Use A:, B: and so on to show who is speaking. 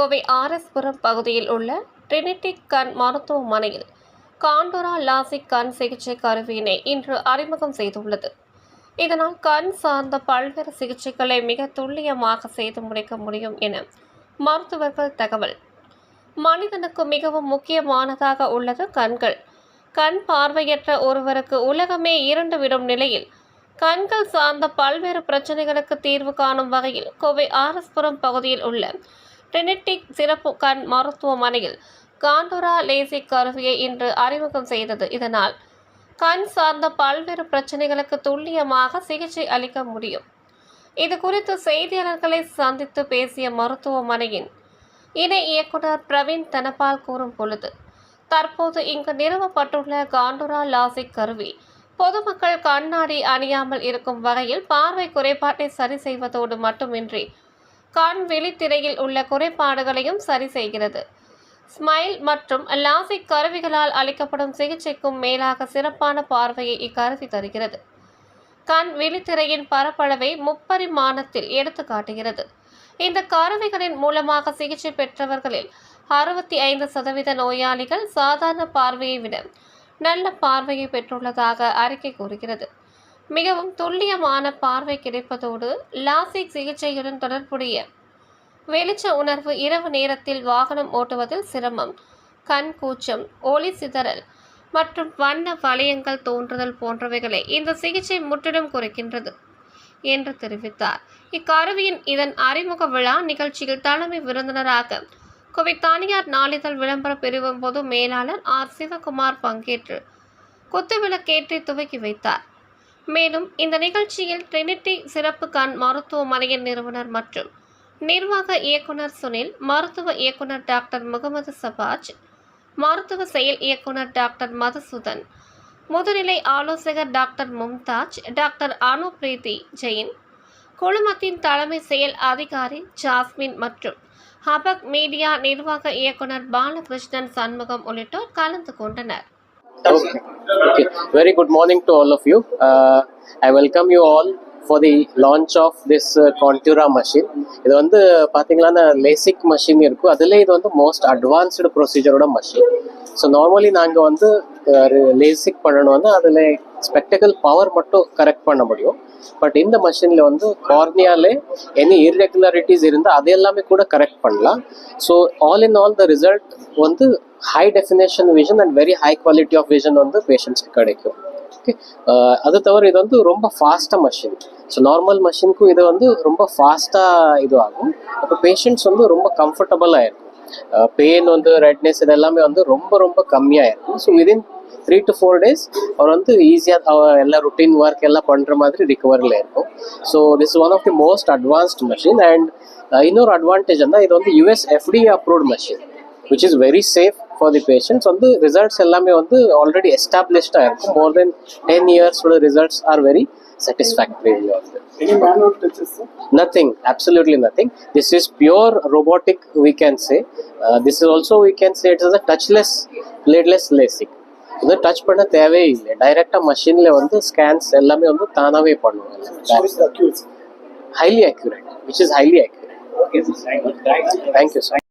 A: கோவை ஆர்எஸ்புரம் பகுதியில் உள்ள ட்ரினிட்டி கண் மருத்துவமனையில் காண்டோரா லாசிக் கண் சிகிச்சை கருவியினை இன்று அறிமுகம் செய்துள்ளது. இதனால் கண் சார்ந்த பல்வேறு சிகிச்சைகளை மிக துல்லியமாக செய்து முடிக்க முடியும் என மருத்துவர்கள் தகவல். மனிதனுக்கு மிகவும் முக்கியமானதாக உள்ளது கண்கள். கண் பார்வையற்ற ஒருவருக்கு உலகமே இரண்டு விடும் நிலையில் கண்கள் சார்ந்த பல்வேறு பிரச்சனைகளுக்கு தீர்வு காணும் வகையில் கோவை ஆரஸ்புரம் பகுதியில் உள்ள ட்ரினிட்டிக் சிறப்பு கண் மருத்துவமனையில் காண்டோரா லேசிக் கருவியை இன்று அறிமுகம் செய்தது. இதனால் கண் சார்ந்த பல்வேறு பிரச்சனைகளுக்கு துல்லியமாக சிகிச்சை அளிக்க முடியும். இது குறித்து செய்தியாளர்களை சந்தித்து பேசிய மருத்துவமனையின் இணை இயக்குனர் பிரவீன் தனபால் கூறும் பொழுது தற்போது இங்கு நிறுவப்பட்டுள்ள காண்டோரா லாசிக் கருவி பொதுமக்கள் கண்ணாடி அணியாமல் இருக்கும் வகையில் பார்வை குறைபாட்டை சரி செய்வதோடு மட்டுமின்றி கண் விழித்திரையில் உள்ள குறைபாடுகளையும் சரி செய்கிறது. ஸ்மைல் மற்றும் லாசிக் கருவிகளால் அளிக்கப்படும் சிகிச்சைக்கும் மேலாக சிறப்பான பார்வையை இக்கருவி தருகிறது. கண் விழித்திரையின் பரப்பளவை முப்பரிமாணத்தில் எடுத்து காட்டுகிறது. இந்த கருவிகளின் மூலமாக சிகிச்சை பெற்றவர்களில் அறுபத்தி ஐந்து சதவீத நோயாளிகள் சாதாரண பார்வையை விட நல்ல பார்வையை பெற்றுள்ளதாக அறிக்கை கூறுகிறது. மிகவும் துல்லியமான பார்வை கிடைப்பதோடு லாசிக் சிகிச்சையுடன் தொடர்புடைய வெளிச்ச உணர்வு இரவு நேரத்தில் வாகனம் ஓட்டுவதில் சிரமம். கண் கூச்சம் ஒளி சிதறல் மற்றும் வண்ண வளையங்கள் தோன்றுதல் போன்றவைகளை இந்த சிகிச்சை முற்றிலும் குறைக்கின்றது என்று தெரிவித்தார். இக்கருவியின் இதன் அறிமுக விழா நிகழ்ச்சியில் தலைமை விருந்தினராக கோவை தனியார் நாளிதழ் விளம்பர பிரிவு பொது மேலாளர் ஆர். சிவகுமார் பங்கேற்று குத்துவிளக்கேற்றி துவக்கி வைத்தார். மேலும் இந்த நிகழ்ச்சியில் ட்ரினிட்டி சிறப்பு கண் மருத்துவமனையின் நிறுவனர் மற்றும் நிர்வாக இயக்குனர் சுனில் மருத்துவ இயக்குனர் டாக்டர் முகமது சபாஜ் மருத்துவ செயல் இயக்குனர் டாக்டர் மதுசூதன் முதுநிலை ஆலோசகர் டாக்டர் மும்தாஜ் டாக்டர் அனுபிரீதி ஜெயின் குழுமத்தின் தலைமை செயல் அதிகாரி ஜாஸ்மின் மற்றும் ஹபக் மீடியா நிர்வாக இயக்குனர் பாலகிருஷ்ணன் சண்முகம் உள்ளிட்டோர் கலந்து கொண்டனர்.
B: Okay. okay. Very good morning to all of you. Uh, I welcome you all for the launch of this uh, Contura machine. இது வந்து பார்த்தீங்கன்னா லேசிக் மஷின் இருக்கும் அதில் இது வந்து மோஸ்ட் அட்வான்ஸ்டு ப்ரொசீஜரோட மஷின் ஸோ நார்மலி நாங்கள் வந்து லேசிக் பண்ணணும் வந்து அதில் ஸ்பெக்டக்கல் பவர் மட்டும் கரெக்ட் பண்ண முடியும். பட் இந்த மஷினில் வந்து கார்னியாலே எனி இர்ரெகுலாரிட்டிஸ் இருந்தால் அது எல்லாமே கூட கரெக்ட் பண்ணலாம். So all in all the result வந்து high definition vision and very high quality of vision வந்து பேஷண்ட்ஸ்க்கு கிடைக்கும். ஓகே uh, அது தவிர இது வந்து ரொம்ப ஃபாஸ்ட்டாக மஷின் ஸோ நார்மல் மஷினுக்கும் இது வந்து ரொம்ப ஃபாஸ்ட்டாக இது ஆகும் அப்போ பேஷண்ட்ஸ் வந்து ரொம்ப கம்ஃபர்டபுளாக இருக்கும். Uh, பெயின் வந்து ரெட்னஸ் இது எல்லாமே வந்து ரொம்ப ரொம்ப கம்மியாக இருக்கும் so within three to four days அவர் வந்து ஈஸியாக அவர் எல்லா ருட்டீன் ஒர்க் எல்லாம் பண்ணுற மாதிரி ரிகவரில் இருக்கும். So this one of the most advanced machine and இன்னொரு அட்வான்டேஜ் வந்து இது வந்து US FD approved machine which is very safe for the patients வந்து ரிசல்ட்ஸ் எல்லாமே வந்து ஆல்ரெடி எஸ்டாப்ளிஷ்டாக இருக்கும் மோர் தென் டென் இயர்ஸோட ரிசல்ட்ஸ் ஆர் வெரி satisfactory வந்து
C: Any manual touches, sir?
B: nothing absolutely nothing this is pure robotic we can say uh, this is also we can say it is a touchless bladeless lasik இது touch பண்ண தேவையே இல்லை டைரெக்டாக மஷினில் வந்து scans எல்லாமே வந்து தானாகவே பண்ணுவாங்க
C: Shows the accuracy.
B: Highly accurate which is highly accurate thank you sir